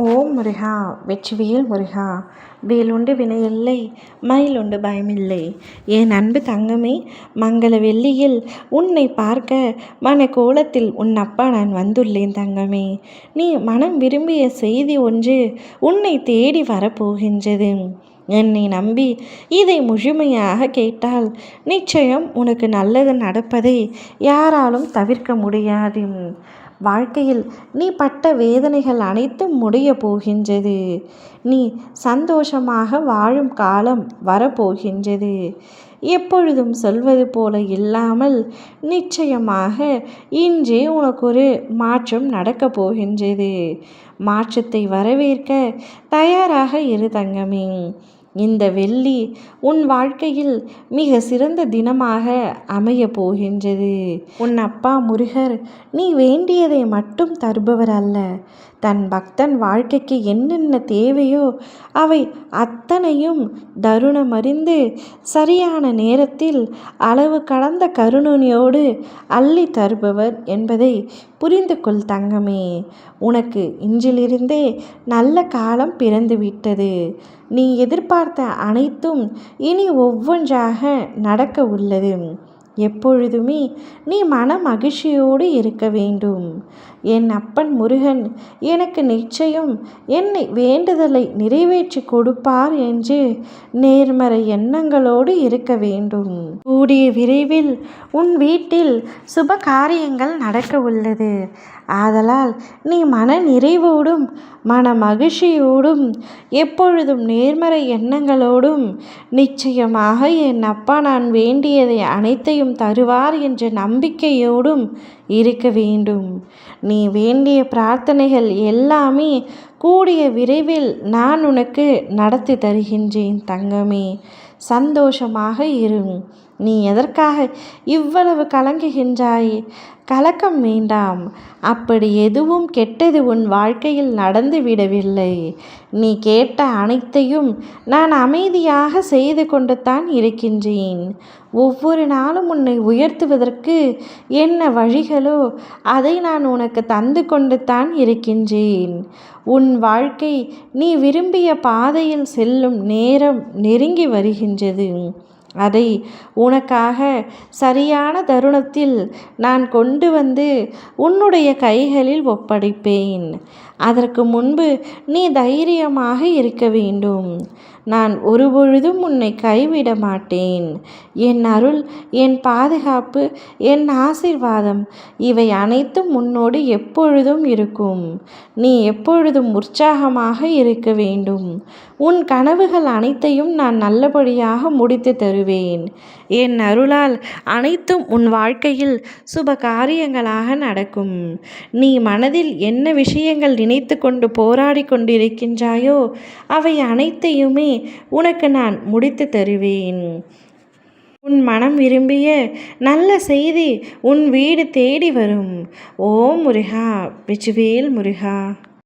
ஓம் முருகா வெற்றிவேல் முருகா வேலுண்டு வினையில்லை மயிலுண்டு பயமில்லை. என் அன்பு தங்கமே மங்கள வெள்ளியில் உன்னை பார்க்க மன கோலத்தில் உன் அப்பா நான் வந்துள்ளேன் தங்கமே. நீ மனம் விரும்பிய செய்தி ஒன்று உன்னை தேடி வரப்போகின்றது. என்னை நம்பி இதை முழுமையாக கேட்டால் நிச்சயம் உனக்கு நல்லது நடப்பதை யாராலும் தவிர்க்க முடியாது. வாழ்க்கையில் நீ பட்ட வேதனைகள் அனைத்தும் முடிய போகின்றது. நீ சந்தோஷமாக வாழும் காலம் வரப்போகின்றது. எப்பொழுதும் சொல்வது போல இல்லாமல் நிச்சயமாக இன்றே உனக்கு ஒரு மாற்றம் நடக்கப் போகின்றது. மாற்றத்தை வரவேற்க தயாராக இரு தங்கமே. இந்த வெள்ளி உன் வாழ்க்கையில் மிக சிறந்த தினமாக அமைய போகின்றது. உன் அப்பா முருகர் நீ வேண்டியதை மட்டும் தருபவர் அல்ல. தன் பக்தன் வாழ்க்கைக்கு என்னென்ன தேவையோ அவை அத்தனையும் தருணமறிந்து சரியான நேரத்தில் அளவு கடந்த கருணையோடு அள்ளி தருபவர் என்பதை புரிந்து கொள் தங்கமே. உனக்கு இன்றிலிருந்தே நல்ல காலம் பிறந்து விட்டது நீ எதிர்பார்த்த அனைத்தும் இனி ஒவ்வொன்றாக நடக்க உள்ளது எப்பொழுதுமே நீ மன மகிழ்ச்சியோடு இருக்க வேண்டும். என் அப்பன் முருகன் எனக்கு நிச்சயம் என்னை வேண்டுதலை நிறைவேற்றி கொடுப்பார் என்று நேர்மறை எண்ணங்களோடு இருக்க வேண்டும். கூடிய விரைவில் உன் வீட்டில் சுப காரியங்கள் நடக்க உள்ளது. ஆதலால் நீ மன நிறைவோடும் மன மகிழ்ச்சியோடும் எப்பொழுதும் நேர்மறை எண்ணங்களோடும் நிச்சயமாக என் அப்பா நான் வேண்டியதை அனைத்தையும் தருவார் என்ற நம்பிக்கையோடும் இருக்க வேண்டும். நீ வேண்டிய பிரார்த்தனைகள் எல்லாமே கூடிய விரைவில் நான் உனக்கு நடத்தி தருகின்றேன் தங்கமே. சந்தோஷமாக இரு. நீ எதற்காக இவ்வளவு கலங்குகின்றாய்? கலக்கம் வேண்டாம். அப்படி எதுவும் கெட்டது உன் வாழ்க்கையில் நடந்து விடவில்லை. நீ கேட்ட அனைத்தையும் நான் அமைதியாக செய்து கொண்டு தான் இருக்கின்றேன். ஒவ்வொரு நாளும் உன்னை உயர்த்துவதற்கு என்ன வழிகள்? அதை நான் உனக்கு தந்து கொண்டு தான் இருக்கின்றேன். உன் வாழ்க்கை நீ விரும்பிய பாதையில் செல்லும் நேரம் நெருங்கி வருகின்றது. அதை உனக்காக சரியான தருணத்தில் நான் கொண்டு வந்து உன்னுடைய கைகளில் ஒப்படைப்பேன். அதற்கு முன்பு நீ தைரியமாக இருக்க வேண்டும். நான் ஒருபொழுதும் உன்னை கைவிட மாட்டேன். என் அருள் என் பாதுகாப்பு என் ஆசிர்வாதம் இவை அனைத்தும் உன்னோடு எப்பொழுதும் இருக்கும். நீ எப்பொழுதும் உற்சாகமாக இருக்க வேண்டும். உன் கனவுகள் அனைத்தையும் நான் நல்லபடியாக முடித்து தருவேன். என் அருளால் அனைத்தும் உன் வாழ்க்கையில் சுப காரியங்களாக நடக்கும். நீ மனதில் என்ன விஷயங்கள் நினைத்து கொண்டு போராடி கொண்டிருக்கின்றாயோ? அவை அனைத்தையுமே உனக்கு நான் முடித்து தருவேன். உன் மனம் விரும்பிய நல்ல செய்தி உன் வீடு தேடி வரும். ஓ முருகா விஜுவேல் முருகா.